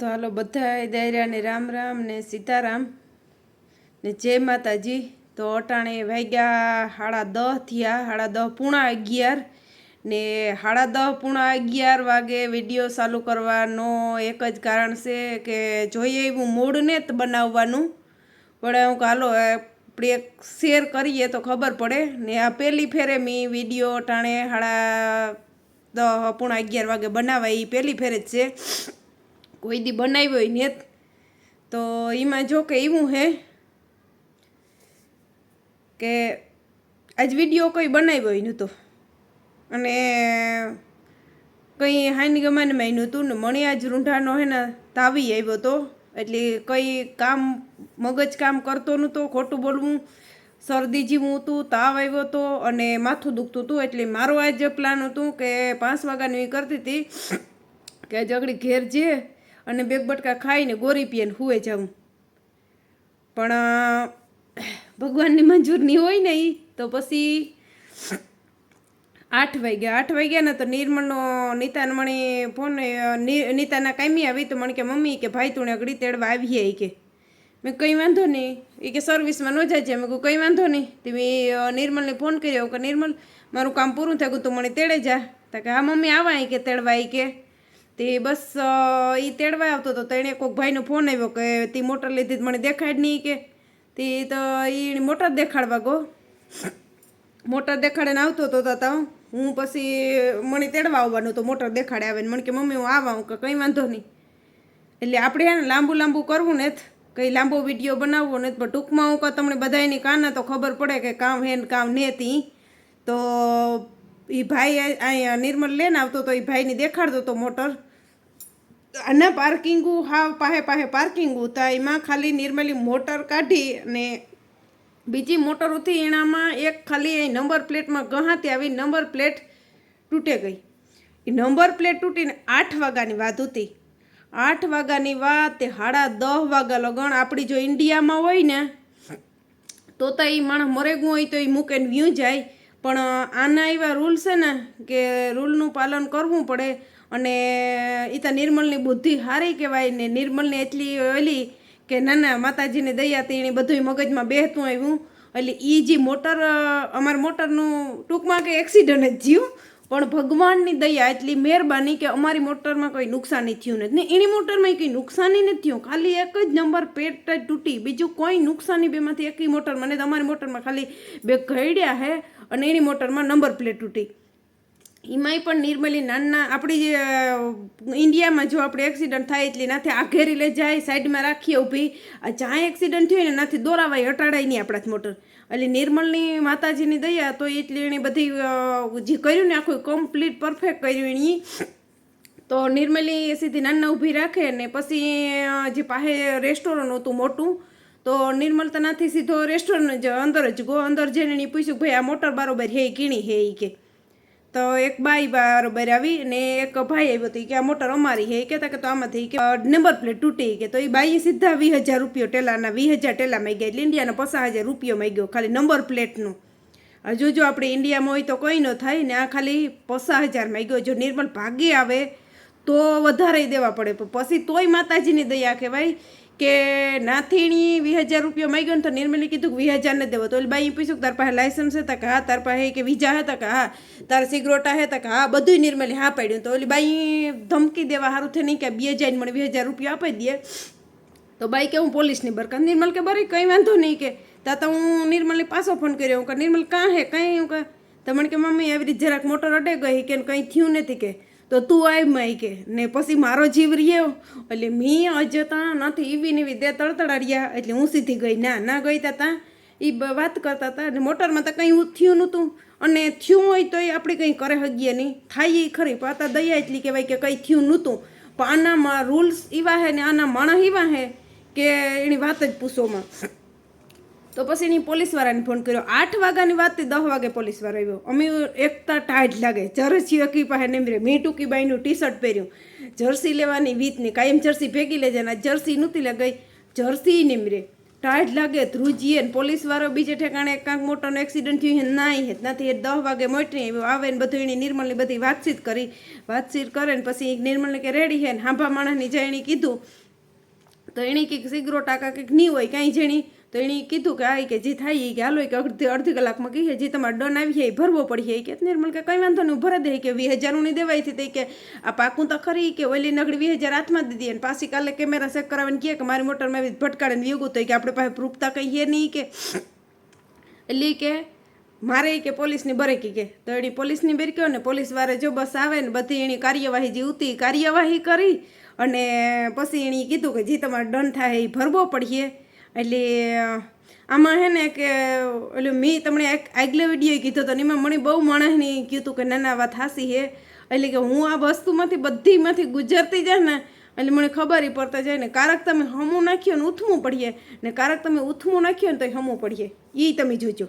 તો હાલો બધા દાયરાને રામ રામ ને સીતારામ ને જય માતાજી. તો અટાણે વાગ્યા સાડા દહ થયા સાડા દહ પૂણા અગિયાર ને સાડા દહ પૂણા અગિયાર વાગે વીડિયો ચાલુ કરવાનો એક જ કારણ છે કે જોઈએ એવું મૂળને જ બનાવવાનું. પણ હું હાલો આપણે શેર કરીએ તો ખબર પડે ને આ પહેલી ફેરે મેં વીડિયો અટાણે સાડા દહ પૂણા અગિયાર વાગે બનાવાય એ પહેલી ફેરે જ છે. કોઈ દી બનાવ્યો હોય નેત, તો એમાં જો કે એવું હે કે આજ વીડિયો કોઈ બનાવ્યો હોય નહોતો અને કંઈ હાની ગમાનમાં નહોતું ને મણી આજ રૂંઢાનો હે ને તાવી આવ્યો તો, એટલે કંઈ કામ, મગજ કામ કરતો નહોતો ખોટું બોલવું, શરદી જેવું હતું, તાવ આવ્યો હતો અને માથું દુખતું હતું, એટલે મારો આજ પ્લાન હતું કે પાંચ વાગ્યાનું એ કરતી હતી કે જગડી ઘેર જે અને બેગ બટકા ખાઈને ગોરી પીને હુએ જાઉં. પણ ભગવાનની મંજૂર નહીં હોય ને એ તો પછી આઠ વાગ્યા. આઠ વાગ્યા ને તો નિર્મળનો નિતાન મણી ફોન નિતાના કામી આવી તો મને કે, મમ્મી, કે ભાઈ તું અગડી તેડવા આવીએ. કે, મેં કંઈ વાંધો નહીં. એ કે, સર્વિસમાં ન જાય મેં કહું કંઈ વાંધો નહીં. તે મેં નિર્મલને ફોન કર્યો. કે નિર્મલ મારું કામ પૂરું થયું, તું મને તેડે જા. તો કે, હા, મમ્મી, આવા કે, તેડવા કે. તે બસ એ તેડવા આવતો હતો તેણે કોઈક ભાઈનો ફોન આવ્યો કે તે મોટર લીધી તો મને દેખાડ નહીં કે. તે તો એ મોટર દેખાડવા ગો. મોટર દેખાડીને આવતો હતો તો તો હું પછી મને તેડવા આવવાનું તો મોટર દેખાડે આવે ને મને કે મમ્મી, હું આવા હું કે કંઈ વાંધો નહીં. એટલે આપણે એને લાંબુ લાંબુ કરવું ને કંઈ લાંબો વીડિયો બનાવવો ને પણ ટૂંકમાં હું કહું તમને બધાની કાના તો ખબર પડે કે કામ હે ને કામ ને તી. તો એ ભાઈ અહીંયા નિર્મલ લઈને આવતો તો એ ભાઈને દેખાડતો હતો મોટર. અને પાર્કિંગુ હા પાહે પાહે પાર્કિંગુ હતા એમાં ખાલી નિર્મલી મોટર કાઢી અને બીજી મોટર ઉથી એનામાં એક ખાલી એ નંબર પ્લેટમાં ગહાતી આવી નંબર પ્લેટ તૂટે ગઈ. એ નંબર પ્લેટ તૂટીને આઠ વાગ્યાની વાત હતી. આઠ વાગ્યાની વાત તે સાડા દહ વાગ્યા લગણ આપણી જો ઇન્ડિયામાં હોય ને, તો તો એ માણસ મરેગું હોય તો એ મૂકે ને વ્યૂ જાય. પણ આના એવા રૂલ છે ને કે રૂલનું પાલન કરવું પડે. અને એ તો નિર્મલની બુદ્ધિ સારી કહેવાય ને નિર્મલને એટલી ઓલી કે ના ના માતાજીની દયાથી એને બધું મગજમાં બેહતું આવ્યું. એટલે એ જે મોટર, અમારા મોટરનું ટૂંકમાં કે એક્સિડન્ટ જ થયું, પણ ભગવાનની દયા એટલી મહેરબાની કે અમારી મોટરમાં કોઈ નુકસાની થયું નથી. ને એની મોટરમાં કંઈ નુકસાની નથી થયું. ખાલી એક જ નંબર પેટ તૂટી. બીજું કોઈ નુકસાની બેમાંથી એકી મોટરમાં ને તમારી મોટરમાં ખાલી બે ઘડ્યા હે અને એની મોટરમાં નંબર પ્લેટ તૂટી. એમાંય પણ નિર્મલી નાના આપણી જે ઇન્ડિયામાં જો આપણે એક્સિડન્ટ થાય એટલે નાથી આઘેરી લઈ જાય, સાઈડમાં રાખીએ ઊભી. જ્યાં એક્સિડન્ટ થયો ને નાથી દોરાવાય, અટાડાય નહીં આપણાથી મોટર. એટલે નિર્મલની માતાજીની દયા તો એટલી એણે બધી જે કર્યું ને આખું કમ્પ્લીટ પરફેક્ટ કર્યું એની. તો નિર્મલી સીધી નાના ઊભી રાખે ને પછી જે પાસે રેસ્ટોરન્ટ હતું મોટું, તો નિર્મલ નાથી સીધો રેસ્ટોરન્ટ જ અંદર જ ગો, અંદર જઈને પૂછ્યું ભાઈ આ મોટર બરોબર હે કીણી હે એ કે. તો એક બાઈ બરાબર આવી ને એક ભાઈ આવ્યો હતો કે આ મોટર અમારી હે કહેતા કે તો આમાંથી કે નંબર પ્લેટ તૂટી કે તો એ બાઈએ સીધા વીસ હજાર રૂપિયો ટેલાના વીસ હજાર ટેલા માંગ્યા. એટલે ઇન્ડિયાના પચાસ હજાર રૂપિયો માંગ્યો ખાલી નંબર પ્લેટનું હજુ જો આપણે ઇન્ડિયામાં હોય તો કોઈ ન થાય ને આ ખાલી પચાસ હજાર માંગ્યો. જો નિર્મલ ભાગી આવે તો વધારે દેવા પડે. પછી તોય માતાજીની દયા કહેવાય. કે નાથીણી વીસ હજાર રૂપિયા માગ્યો ને તો નિર્મલી કીધું કે વીસ હજાર ને દેવો. તો ઓલી બાઈ પૂછ્યું કે તાર પાસે લાયસન્સ હતા કે હા, તાર પાસે કે વિઝા હે કે હા, તાર સિગરોટા હે કે હા બધું નિર્મલી હા પાડ્યું. તો ઓલી બાઈ ધમકી દેવા સારું થઈ નહીં કે બે હજાર મને વીસ હજાર રૂપિયા આપી દે. તો બાઈ કે હું પોલીસની બરકત. નિર્મલ કે બરી કંઈ વાંધો નહીં કે. તા તો હું નિર્મલને પાછો ફોન કર્યો. હું કે નિર્મલ કાં હે? કંઈ? હું કે તો મને કે, મમ્મી, આવી રીતે જરાક મોટર અડે ગઈ કે કંઈ થયું નથી કે. તો તું આય માઈ કે. ને પછી મારો જીવ રહ્યો. એટલે મેં અજતા નથી એવી ને એવી દે તળતળાડ્યા એટલે હું સીધી ગઈ. ના ના ગઈ તા. તાં એ વાત કરતા હતા અને મોટરમાં તો કંઈ થયું નહોતું. અને થયું હોય તોય આપણે કંઈ કરે હગીએ નહીં. થાય એ ખરી. પાતા દયા એટલી કહેવાય કે કંઈ થયું નહોતું. પણ આનામાં રૂલ્સ એવા હે ને આના માણસ એવા હે કે એની વાત જ પૂછોમાં તો પછી એની પોલીસવાળાને ફોન કર્યો. આઠ વાગ્યાની વાતથી દસ વાગે પોલીસવાળો આવ્યો. અમે એકતા ટાઈટ લાગે. જર્સી અકી પાસે નેમરે. મેં ટૂંકી બાઈનું ટી શર્ટ પહેર્યું. જર્સી લેવાની વીતની કાયમ જર્સી ભેગી લેજે ને જર્સી નહોતી લે ગઈ જર્સી નેમરે. ટાઈટ લાગે. ધ્રુજીએ ને પોલીસવાળો બીજે ઠેકાણે કાંક મોટોનો એક્સિડન્ટ થયું હે નાઈ હે નથી એ દસ વાગે મોટરી આવે ને બધું એની નિર્મલની બધી વાતચીત કરી. વાતચીત કરે ને પછી નિર્મલને કે રેડી હે ને હાંભા માણસની જે એણે કીધું. તો એણે કંઈક સિગરો ટાકા કંઈક નહીં હોય કાંઈ જેણી તો એણે કીધું કે આ કે જે થાય એ કે હાલો કે અડધી અડધી કલાકમાં કહીએ, જે તમારે ડન આવી એ ભરવો પડીએ કે નિર્મલ કે કંઈ વાંધો નહીં ભરા દે. કે વીસ હજારનું નહીં દેવાય તે. કે આ પાકું તો ખરી કે ઓલી નગડી વીસ હજાર હાથમાં દીધી. અને પાછી કાલે કેમેરા ચેક કરાવીને કહે કે મારી મોટરમાં આવી ભટકાડે ને વેગું તો કે આપણે પાસે પ્રૂફતા કહીએ નહીં કે. એટલે કે મારે કે પોલીસની બરેકી કે. તો એની પોલીસની બરક્યો ને, પોલીસ વારે જો બસ આવે ને, બધી એની કાર્યવાહી જે ઉતી કાર્યવાહી કરી. અને પછી એણે કીધું કે જે તમારે દંડ થાય એ ભરવો પડીએ એટલે આમાં હે ને કે, એટલે મેં તમને એક આગલો વીડિયો કીધો તો ને એમાં મને બહુ માણસને કીધું કે ના ના વાત હાસી હે. એટલે કે હું આ વસ્તુમાંથી બધીમાંથી ગુજરતી જાય ને, એટલે મને ખબર એ પડતા જાય ને, કારક તમે હમું નાખ્યો ને ઉથમું પડીએ, ને કારક તમે ઉથમું નાખ્યો ને તો હમું પડીએ. એ તમે જોજો.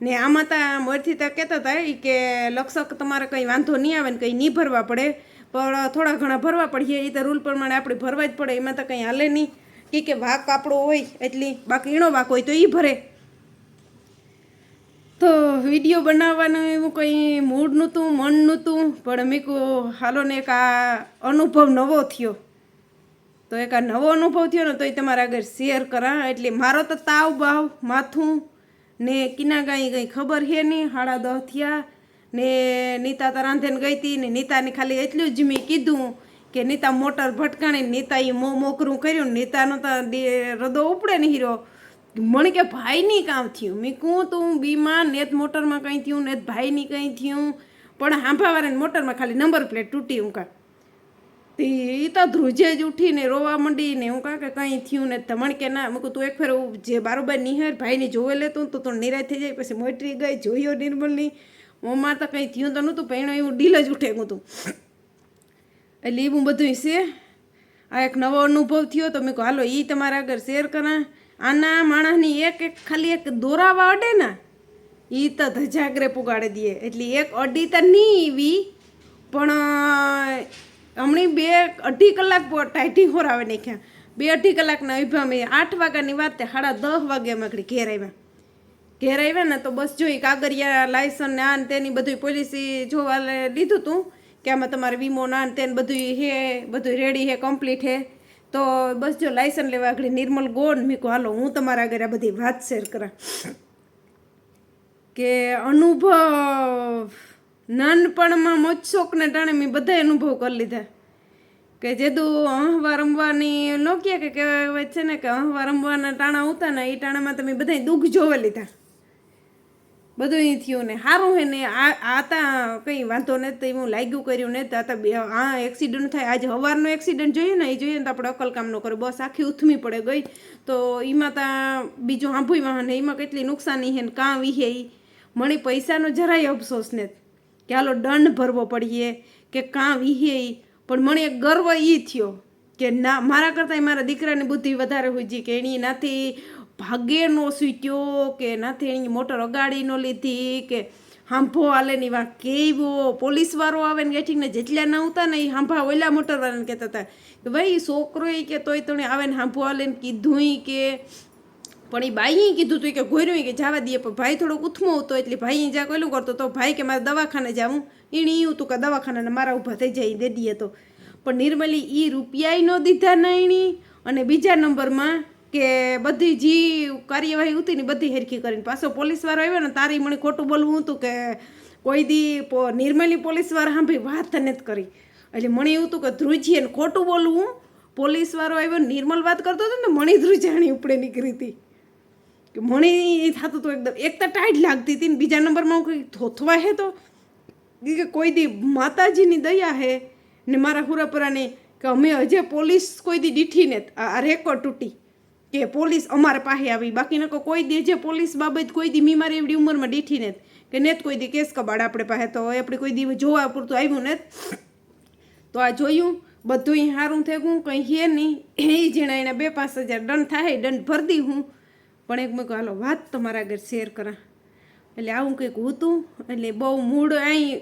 ને આમાં તા મોરથી તો કહેતા હતા એ કે લક્ષક તમારે કંઈ વાંધો નહીં આવે ને કંઈ નહીં ભરવા પડે, પણ થોડા ઘણા ભરવા પડીએ એ તો રૂલ પ્રમાણે આપણે ભરવા જ પડે, એમાં તો કંઈ હાલે નહીં. કે કે વાક આપણો હોય, એટલી બાકી ઈણો વાક હોય તો એ ભરે. તો વીડિયો બનાવવાનું એવું કંઈ મૂડ નહોતું, મન નહોતું, પણ મેં કહું હાલો ને એક આ અનુભવ નવો થયો. તો એક આ નવો અનુભવ થયો ને, તો એ તમારા આગળ શેર કરા. એટલે મારો તો તાવ બાવ માથું ને કિના કાંઈ કંઈ ખબર છે નહીં હાડા દહ થયા ને નીતા તો રાંધેને ગઈ હતી ને નીતાને ખાલી એટલું જ મેં કીધું. કે નીતા મોટર ભટકાણી, નીતા એ મો મોકરું કર્યું, નીતાનો તો રદો ઉપડે ને હીરો મને કે ભાઈની કામ થયું. મેં કહું તું બીમાં નેત મોટરમાં કંઈ થયું નેત ભાઈની કંઈ થયું. પણ હાંભાવાળાને મોટરમાં ખાલી નંબર પ્લેટ તૂટી હું કા એ તો ધ્રુજે જ ઉઠીને રોવા મંડી ને હું કાં કે કંઈ થયું ને તમને કે ના મૂકું તું એક ફેર જે બારોબાર નિહાર, ભાઈને જોવે લેતો તો તું નિરાશ થઈ જાય, પછી મોટરી ગઈ, જોયો નિર્મલની. મોંમાં તો કંઈ થયું તો નહોતું, પણ એવું ડીલ જ ઉઠે તું એટલે એવું બધું છે આ એક નવો અનુભવ થયો તો મેં કહું હાલો એ તમારા આગળ શેર કરા. આના માણસની એક એક ખાલી એક દોરાવા અડે ને એ તો ધજાગરે પુગાડી દે. એટલે એક અડી તો નહીં એવી પણ હમણાં બે અઢી કલાક ટાઈટી હોરાવે નાખ્યા. બે અઢી કલાકના અભ્યા મેં આઠ વાગ્યાની વાત તે સાડા દસ વાગે અમે ઘેર આવ્યા. ઘેર આવ્યા ને તો બસ જોઈ કાગરિયા લાયસન ને આ તેની બધી પોલિસી જોવા લીધું તું. કે આમાં તમારે વીમો ના તેન બધું હે બધું રેડી હે કમ્પ્લીટ હે. તો બસ જો લાયસન્સ લેવા આગળ નિર્મલ ગોન મી કહું હાલો, હું તમારા આગળ આ બધી વાત શેર કરા. કે અનુભવ, નાનપણમાં મોજશોખને ટાણે મેં બધા અનુભવ કરી લીધા. કે જેદું અહવા રમવાની, નો કે કહેવાય છે ને કે અહવા રમવાના ટાણા ઉતા ને એ ટાણામાં તમે બધા દુઃખ જોવા લીધા. બધું ઈ થયું ને. સારું હે ને, આ આ તા કંઈ વાંધો નથી હું લાગ્યું કર્યું ને, તા બે, આ એક્સિડન્ટ થાય. આજે સવારનો એક્સિડન્ટ જોઈએ ને એ જોઈએ ને તો આપણે અકલ કામ ન કરે. બસ આખી ઉથમી પડે ગઈ. તો એમાં ત્યાં બીજું સાંભળ્યું વાહન એમાં કેટલી નુકસાની હે ને, કાં વિહે એ મને પૈસાનો જરાય અફસોસ ને કે હાલો દંડ ભરવો પડીએ કે કાં વિહે પણ મને એક ગર્વ એ થયો કે ના, મારા કરતાં મારા દીકરાની બુદ્ધિ વધારે હોય છે કે એની નાથી ભાગે નો સૂટ્યો કે નાથી એની મોટર અગાડી ન લીધી કે હાંભો હાલે ની વા કેવો પોલીસવાળો આવે ને ગેઠીને જેટલા ના ઉતા ને એ હાંભા ઓલા મોટરવાળાને કહેતા હતા કે ભાઈ છોકરો એ કે તોય તણે આવે ને હાંભો હાલે ને કીધું કે. પણ એ બાઈએ કીધું તું કે ઘોર્યું કે જવા દઈએ, પણ ભાઈ થોડોક ઉથમો હતો એટલે ભાઈ જ્યાં કોઈલું કરતો તો ભાઈ કે મારે દવાખાને જાવું. એણે એવું હતું કે દવાખાને મારા ઊભા થઈ જાય દે દઈએ તો. પણ નિર્મલી એ રૂપિયાય ન દીધા ના એણી અને બીજા નંબરમાં કે બધી જી કાર્યવાહી હતી ને બધી હેરખી કરીને પાછો પોલીસવાળો આવ્યો ને તારી મને ખોટું બોલવું હતું કે કોઈ દી નિર્મલી પોલીસવાળા સાંભળી વાત નથી કરી. એટલે મને એવું હતું કે ધ્રુજીએ ખોટું બોલવું. પોલીસવાળો આવ્યો નિર્મલ વાત કરતો હતો ને મણી ધ્રુજાણી ઉપડે નીકળી હતી. કે મણી થતું હતું એકદમ. એક તો ટાઈટ લાગતી હતી ને બીજા નંબરમાં હું કંઈ થોથવા હે તો? કે કોઈ દી માતાજીની દયા હે ને મારા હુરાપરાને કે અમે હજે પોલીસ કોઈ દી દીઠી ને આ રેકોર્ડ તૂટી. કે પોલીસ અમારા પાસે આવી. બાકી નકો કોઈ દે જે પોલીસ બાબત કોઈ દી મી મારી એવડી ઉંમરમાં દીઠી ને કે નેત કોઈ દી કેસ કબાડ આપણે પાસે. તો આપણે કોઈ દી જોવા પૂરતું આવ્યું ને તો આ જોયું. બધું સારું થયું કંઈ હે નહીં. એ જણા એના બે પાંચ હજાર દંડ થાય દંડ ભરી દી હું. પણ એક મેં હાલો, વાત તમારા આગળ શેર કરા. એટલે આવું કંઈક હતું. એટલે બહુ મૂડ અહીં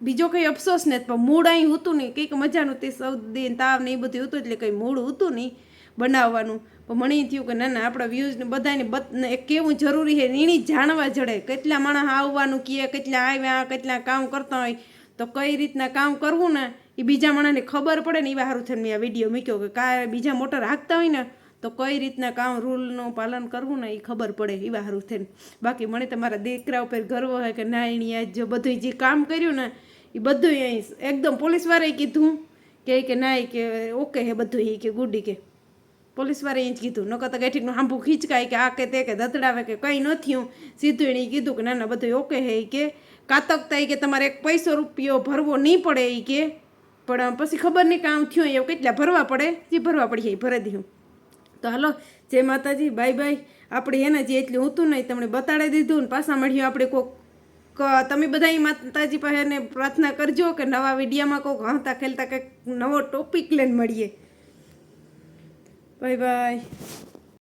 બીજો કંઈ અફસોસ નથી પણ મૂડ અહીં હતું નહીં. કંઈક મજાનું તે સૌદી દિન તાવ ને એ બધું હતું. એટલે કંઈ મૂડ હતું નહીં. બનાવવાનું. પણ મને થયું કે ના ના, આપણા વ્યૂઝને બધાને બત કેવું જરૂરી છે એની જાણવા જડે કેટલા માણસ આવવાનું કહે કેટલા આવ્યા, કેટલા કામ કરતા હોય. તો કઈ રીતના કામ કરવું ને એ બીજા માણસને ખબર પડે ને એવા સારું થઈને મેં આ વીડિયો મૂક્યો કે કા બીજા મોટર હાંકતા હોય ને, તો કઈ રીતના કામ રૂલનું પાલન કરવું ને એ ખબર પડે એવા સારું થઈને બાકી મને તમારા દીકરા ઉપર ગર્વ હોય કે ના આ જો બધું જે કામ કર્યું ને એ બધું અહીં એકદમ પોલીસવાળાએ કીધું. કે કે ના કે, ઓકે હે બધું એ કે, ગુડી કે. પોલીસવાળાએ જ કીધું. નકર તો કેટલીકનું હાંભું ખીચકાય કે આ કે તે કે દતડાવે કે કંઈ ન થયું. સીધું એણે કીધું કે ના ના, બધું ઓકે હે કે. કાતકતા કે તમારે એક પૈસો રૂપિયો ભરવો નહીં પડે એ કે. પણ પછી ખબર નહીં કામ થયું એવું કેટલા ભરવા પડે? જે ભરવા પડી એ ભરી દીધું તો હાલો, જય માતાજી, બાય બાય. આપણે એને જે એટલું હતું નહીં તમને બતાડી દીધું ને પાછા મળ્યું આપણે કોક. તમે બધા માતાજી પાસે પ્રાર્થના કરજો કે નવા વિડીયામાં કોઈક હંતા ખેલતા કંઈક નવો ટોપિક લઈને મળીએ. Bye bye